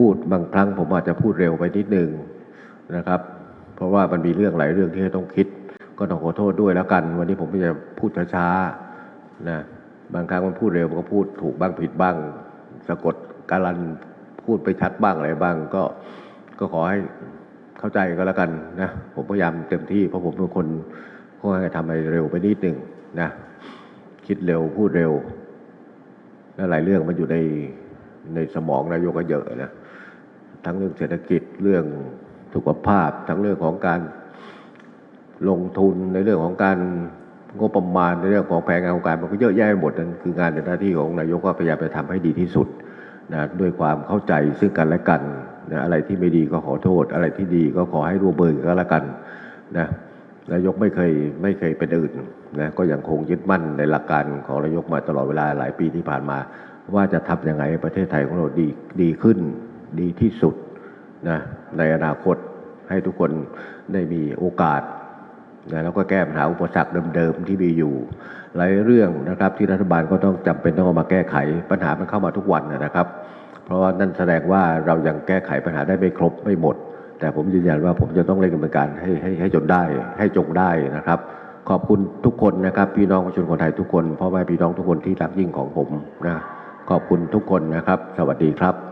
พูดบางครั้งผมอาจจะพูดเร็วไปนิดนึงนะครับ เพราะว่ามันมีเรื่องหลายเรื่องที่ต้องคิด ก็ต้องขอโทษด้วยแล้วกัน วันนี้ผมจะพูดช้าๆนะบางครั้งมันพูดเร็วมันก็พูดถูกบ้างผิดบ้าง สะกดการันพูดไปชัดบ้างอะไรบ้าง ก็ก็ขอให้เข้าใจก็แล้วกันนะผมพยายามเต็มที่เพราะผมเป็นคนค่อนข้างจะทำอะไรเร็วไปนิดหนึ่งนะคิดเร็วพูดเร็วและหลายเรื่องมันอยู่ในในสมองนายกก็เยอะนะ ทั้งเรื่องเศรษฐกิจเรื่องสุขภาพ ทั้งเรื่องของการลงทุนในเรื่องของการงบประมาณในเรื่องของแผนงานของการมันก็เยอะแยะไปหมดนั่นคืองานในหน้าที่ของนายกก็พยายามไปทำให้ดีที่สุดนะด้วยความเข้าใจซึ่งกันและกันนะอะไรที่ไม่ดีก็ขอโทษ อะไรที่ดีก็ขอให้ร่วมมือกันแล้วกันนะนายกไม่เคยไม่เคยเป็นอื่นนะก็ยังคงยึดมั่นในหลักการของนายกมาตลอดเวลาหลายปีที่ผ่านมา ว่าจะทำยังไงให้ประเทศไทยของเราดีดีขึ้น ดีที่สุดนะในอนาคตให้ทุกคนได้มีโอกาสนะแล้วก็แก้ปัญหาอุปสรรคเดิมๆที่มีอยู่ หลายเรื่องนะครับที่รัฐบาลก็ต้องจำเป็นต้องเอามาแก้ไขปัญหามันเข้ามาทุกวันนะครับ เพราะว่านั่นแสดงว่าเรายังแก้ไขปัญหาได้ไม่ครบไม่หมด แต่ผมยืนยันว่าผมจะต้องเร่งดำเนินการให้ให้ให้จนได้ ให้จงได้นะครับ ขอบคุณทุกคนนะครับ พี่น้องประชาชนคนไทยทุกคนพ่อแม่พี่น้องทุกคนที่รักยิ่งของผมนะขอบคุณทุกคนนะครับ สวัสดีครับ